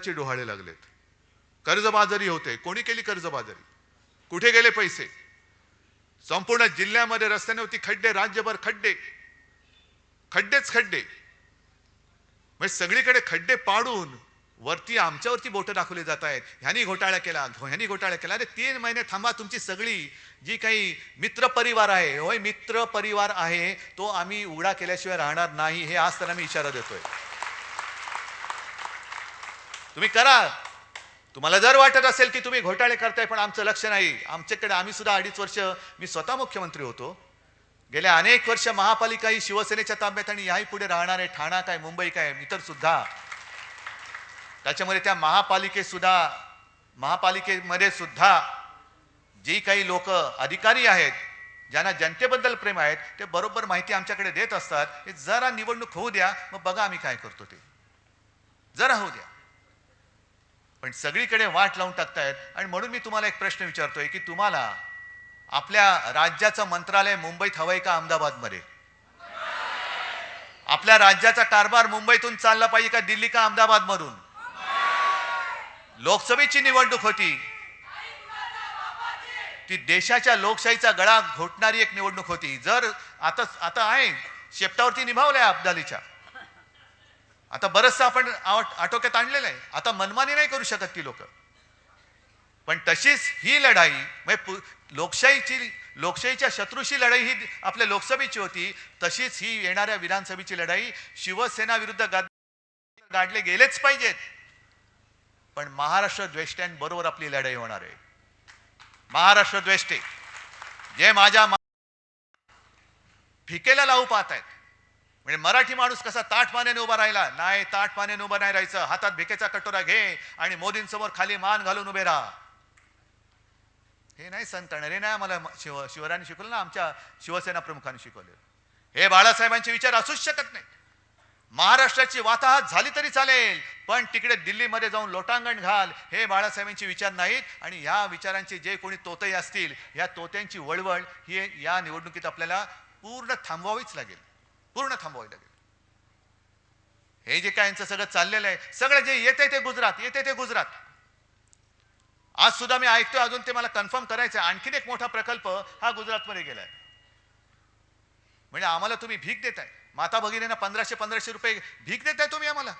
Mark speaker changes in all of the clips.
Speaker 1: कर्जाचे डोहाळे लागलेत. कर्जबाजारी होते. कोणी केली कर्जबाजारी? कुठे गेले पैसे? संपूर्ण जिल्ह्यामध्ये रस्त्यावरती खड्डे राज्यभर खड्डे. खड्डेच खड्डे. म्हणजे सगळीकडे खड्डे पाडून वरती आमच्यावरती बोटं दाखवली जात आहेत. ह्यानी घोटाळा केला ह्यानी घोटाळा केला. अरे तीन महिने थांबा तुमची सगळी जी काही मित्र परिवार आहे होय मित्र परिवार आहे तो आम्ही उघडा केल्याशिवाय राहणार नाही हे आज त्यांना मी इशारा देतोय. तुम्ही करा. तुम्हाला जर वाटत असेल की तुम्ही घोटाळे करताय पण आमचं लक्ष नाही. आमच्याकडे आम्ही सुद्धा अडीच वर्ष मी स्वतः मुख्यमंत्री होतो. गेल्या अनेक वर्ष महापालिका ही शिवसेनेच्या ताब्यात आणि याही पुढे राहणार आहे ठाणा काय मुंबई काय इतर सुद्धा. त्याच्यामध्ये त्या महापालिकेत सुद्धा महापालिकेमध्ये सुद्धा जी काही लोक अधिकारी आहेत ज्यांना जनतेबद्दल प्रेम आहेत ते बरोबर माहिती आमच्याकडे देत असतात. हे जरा निवडणूक होऊ द्या मग बघा आम्ही काय करतो ते. जरा होऊ द्या. पण सगळीकडे वाट लावून टाकतायत. आणि म्हणून मी तुम्हाला एक प्रश्न विचारतोय की तुम्हाला आपल्या राज्याचं मंत्रालय मुंबईत हवंय का अहमदाबादमध्ये? आपल्या राज्याचा कारभार मुंबईतून चालला पाहिजे का दिल्ली का अहमदाबादमधून? लोकसभेची निवडणूक होती. ती देशाच्या लोकशाहीचा गळा घोटणारी एक निवडणूक होती. जर आता आता आहे. शेपटावरती निभावलंय अब्दालीच्या. आता बरंचसं आपण आटोक्यात आणलेलं आहे. आता मनमानी नाही करू शकत ती लोक. पण तशीच ही लढाई म्हणजे लोकशाहीची लोकशाहीच्या शत्रूशी लढाई ही आपल्या लोकसभेची होती तशीच ही येणाऱ्या विधानसभेची लढाई शिवसेना विरुद्ध गाडले गेलेच पाहिजेत. पण महाराष्ट्र द्वेष्ट्यांबरोबर आपली लढाई होणार आहे. महाराष्ट्र द्वेष्टे. जे माझ्या फिकेला लावू पाहत आहेत म्हणजे मराठी माणूस कसा ताट पाण्याने उभा राहिला? नाही ताट पाण्याने उभं नाही राहायचं. हातात भिकेचा कटोरा घे आणि मोदींसमोर खाली मान घालून उभे राहा. हे नाही संत रे नाही आम्हाला शिव शिवरायांनी शिकवलं ना आमच्या शिवसेना प्रमुखांनी शिकवले. हे बाळासाहेबांचे विचार असूच शकत नाही महाराष्ट्राची वाताहत झाली तरी चालेल पण तिकडे दिल्लीमध्ये जाऊन लोटांगण घाल हे बाळासाहेबांचे विचार नाहीत. आणि ह्या विचारांचे जे कोणी तोतई असतील या तोत्यांची वळवळ ही या निवडणुकीत आपल्याला पूर्ण थांबवावीच लागेल. पूर्ण थांबवावी लागेल. हे जे काय यांचं सगळं चाललेलं आहे सगळं जे येते ते गुजरात येते ते गुजरात. आज सुद्धा मी ऐकतोय अजून ते मला कन्फर्म करायचं आहे. आणखीन एक मोठा प्रकल्प हा गुजरातमध्ये गेलाय. म्हणजे आम्हाला तुम्ही भीक देताय. माता भगिनींना पंधराशे पंधराशे रुपये भीक देताय तुम्ही आम्हाला.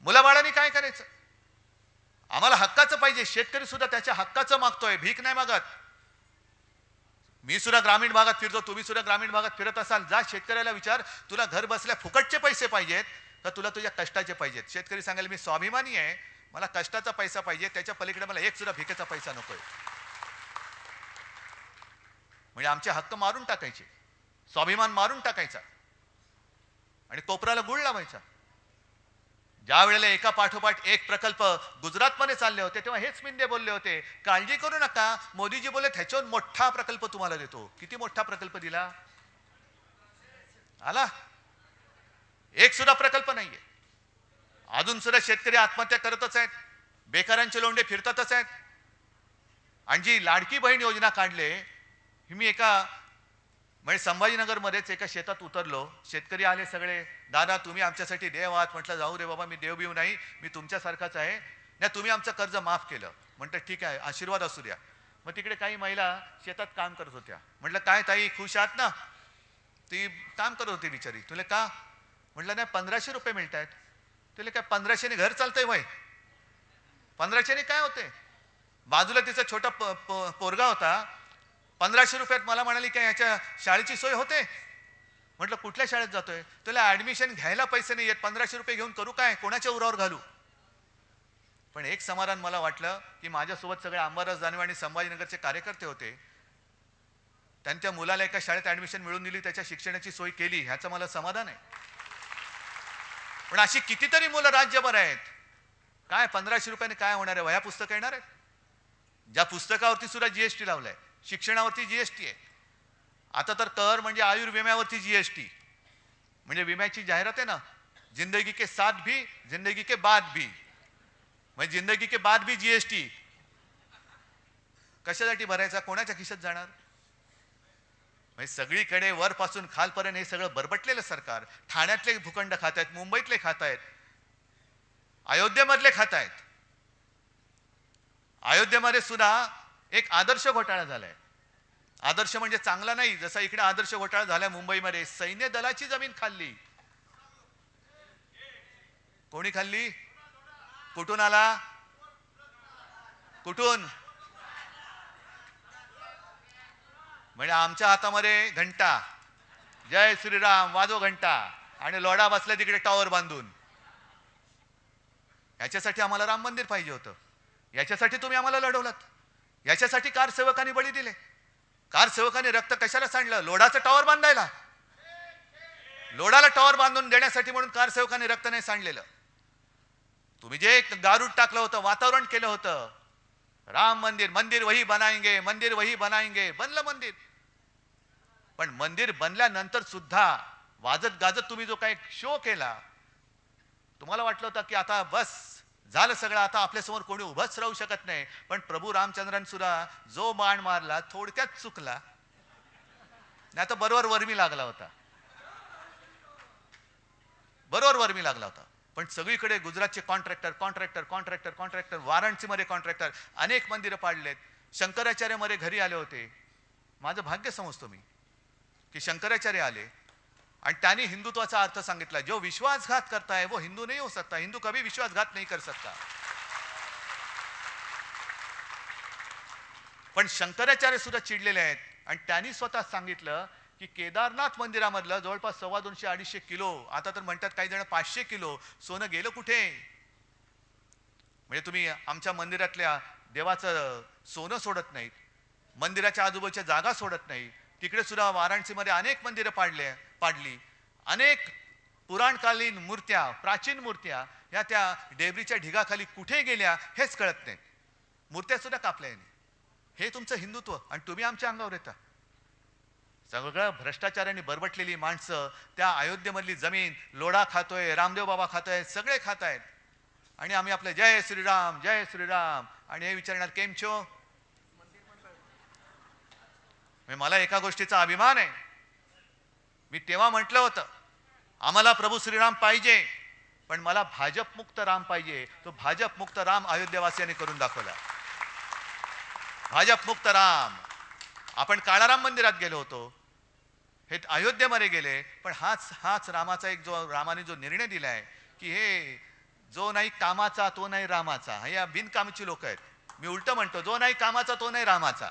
Speaker 1: मुलाबाळांनी काय करायचं? आम्हाला हक्काचं पाहिजे. शेतकरी सुद्धा त्याच्या हक्काचं मागतोय. भीक नाही मागत. मी सुद्धा ग्रामीण भागात फिरतो तुम्ही सुद्धा ग्रामीण भागात फिरत असाल जा शेतकऱ्याला विचार तुला घर बसल्या फुकटचे पैसे पाहिजेत का तुला तुझ्या कष्टाचे पाहिजेत? शेतकरी सांगेल मी स्वाभिमानी आहे मला कष्टाचा पैसा पाहिजे त्याच्या पलीकडे मला एक सुद्धा भिकेचा पैसा नकोय. म्हणजे आमचे हक्क मारून टाकायचे स्वाभिमान मारून टाकायचा आणि कोपराला गुळ लावायचा. ज्या वेळेला एका पाठोपाठ एक प्रकल्प गुजरातमध्ये चालले होते तेव्हा हेच मिंदे बोलले होते काळजी करू नका मोदीजी बोलले ह्याच्यावर मोठा प्रकल्प तुम्हाला देतो. किती मोठा प्रकल्प दिला? आला? एक सुद्धा प्रकल्प नाहीये. अजून सुद्धा शेतकरी आत्महत्या करतच आहेत बेकारांचे लोंढे फिरतातच आहेत. आणि जी लाडकी बहीण योजना काढले ही मी एका म्हणजे संभाजीनगरमध्येच एका शेतात उतरलो शेतकरी आले सगळे. दादा तुम्ही आमच्यासाठी देव आहात. म्हटलं जाऊ रे बाबा मी देव बिव नाही मी तुमच्यासारखाच आहे. नाही तुम्ही आमचं कर्ज माफ केलं. म्हणतं ठीक आहे आशीर्वाद असू द्या. मग तिकडे काही महिला शेतात काम करत होत्या. म्हटलं काय ताई खुश आहात ना? ती काम करत होती बिचारी. तुला का? म्हटलं नाही पंधराशे रुपये मिळत आहेत. तुला काय पंधराशेने घर चालतंय वय? पंधराशेने काय होते बाजूला तिचा छोटा प- प- पोरगा होता. पंधराशे रुपयात मला म्हणाली काय याच्या शाळेची सोय होते? म्हटलं कुठल्या शाळेत जातोय? तुला ऍडमिशन घ्यायला पैसे नाही येत पंधराशे रुपये घेऊन करू काय? कोणाच्या उरावर घालू? पण एक समाधान मला वाटलं की माझ्यासोबत सगळे अंबादास दानवे आणि संभाजीनगरचे कार्यकर्ते होते. त्यांच्या मुलाला एका शाळेत ऍडमिशन मिळून दिली त्याच्या शिक्षणाची सोय केली ह्याचं मला समाधान आहे. पण अशी कितीतरी मुलं राज्यभर आहेत. काय पंधराशे रुपयाने काय होणार आहे? वह्या पुस्तक येणार आहेत? ज्या पुस्तकावरती सुद्धा जीएसटी लावलाय. शिक्षणावरती जीएसटी आहे. आता तर कर म्हणजे आयुर्विम्यावरती जीएसटी म्हणजे विम्याची जाहिरात आहे ना जिंदगी के साथ भी जिंदगी के बाद भी. म्हणजे जिंदगी के बाद भी जीएसटी कशासाठी भरायचा? कोणाच्या खिशात जाणार? म्हणजे सगळीकडे वरपासून खालपर्यंत हे सगळं बरबटलेलं सरकार. ठाण्यातले भूखंड खात आहेत मुंबईतले खात आहेत अयोध्येमधले खात आहेत अयोध्येमध्ये सुद्धा एक आदर्श घोटाळा झालाय. आदर्श म्हणजे चांगला नाही. जसा इकडे आदर्श घोटाळा झाला मुंबईमध्ये सैन्य दलाची जमीन खाल्ली. कोणी खाल्ली? कुठून आला? कुठून? म्हणजे आमच्या हातामध्ये घंटा. जय श्रीराम वाजो घंटा. आणि लोडा बसला तिकडे टॉवर बांधून. याच्यासाठी आम्हाला राम मंदिर पाहिजे होतं. याच्यासाठी तुम्ही आम्हाला लढवलात. याच्यासाठी कार सेवकांनी बळी दिले. कार सेवकांनी रक्त कशाला सांडलं? लोढाचं टॉवर बांधायला. लोढाला टॉवर बांधून देण्यासाठी म्हणून कार सेवकांनी रक्त नाही सांडलेलं. तुम्ही जे गारूड टाकलं होतं वातावरण केलं होतं राम मंदिर मंदिर वही बनायंगे मंदिर वही बनायंगे बनलं मंदिर. पण मंदिर बनल्यानंतर सुद्धा वाजत गाजत तुम्ही जो काही शो केला तुम्हाला वाटलं होतं की आता बस झालं सगळं आता आपल्यासमोर कोणी उभंच राहू शकत नाही. पण प्रभू रामचंद्रन सुद्धा जो बाण मारला थोडक्यात चुकला. नाही तर बरोबर वर्मी लागला होता. बरोबर वर्मी लागला होता. पण सगळीकडे गुजरातचे कॉन्ट्रॅक्टर कॉन्ट्रॅक्टर कॉन्ट्रॅक्टर कॉन्ट्रॅक्टर वाराणसीमध्ये कॉन्ट्रॅक्टर अनेक मंदिरं पाडलेत. शंकराचार्यमध्ये घरी आले होते. माझं भाग्य समजतो मी की शंकराचार्य आले. आणि त्यांनी हिंदुत्वाचा अर्थ सांगितला जो विश्वासघात करता है वो हिंदू नहीं हो सकता. हिंदू कभी विश्वासघात नहीं कर सकता. पण शंकराचार्य सुद्धा चिडलेले आहेत. आणि त्यांनी स्वतः सांगितलं की केदारनाथ मंदिरामधलं जवळपास सव्वा दोनशे अडीचशे किलो आता तर म्हणतात काही जण पाचशे किलो सोनं गेलं कुठे? म्हणजे तुम्ही आमच्या मंदिरातल्या देवाचं सोनं सोडत नाहीत. मंदिराच्या आजूबाजूच्या जागा सोडत नाही तिकडे सुद्धा वाराणसीमध्ये अनेक मंदिरं पाडले पाडली. अनेक पुराणकालीन मूर्त्या प्राचीन मूर्त्या ह्या त्या डेबरीच्या ढिगाखाली कुठे गेल्या हेच कळत नाहीत मूर्त्या सुद्धा कापल्या याने. हे तुमचं हिंदुत्व आणि तुम्ही आमच्या अंगावर येता. सगळं भ्रष्टाचाराने बरबटलेली माणसं त्या अयोध्येमधली जमीन लोढा खातोय रामदेव बाबा खातोय सगळे खात आहेत आणि आम्ही आपलं जय श्रीराम जय श्रीराम. आणि हे विचारणार केम छो? म्हणजे मला एका गोष्टीचा अभिमान आहे. मी तेव्हा म्हटलं होतं आम्हाला प्रभू श्रीराम पाहिजे पण मला भाजप मुक्त राम पाहिजे. तो भाजप मुक्त राम अयोध्येवासियांनी करून दाखवला. भाजप मुक्त राम. आपण काळाराम मंदिरात गेलो होतो. हे अयोध्येमध्ये गेले पण हाच हाच रामाचा एक जो रामाने जो निर्णय दिलाय की हे जो नाही कामाचा तो नाही रामाचा. हे या बिनकामाची लोक आहेत. मी उलटं म्हणतो जो नाही कामाचा तो नाही रामाचा.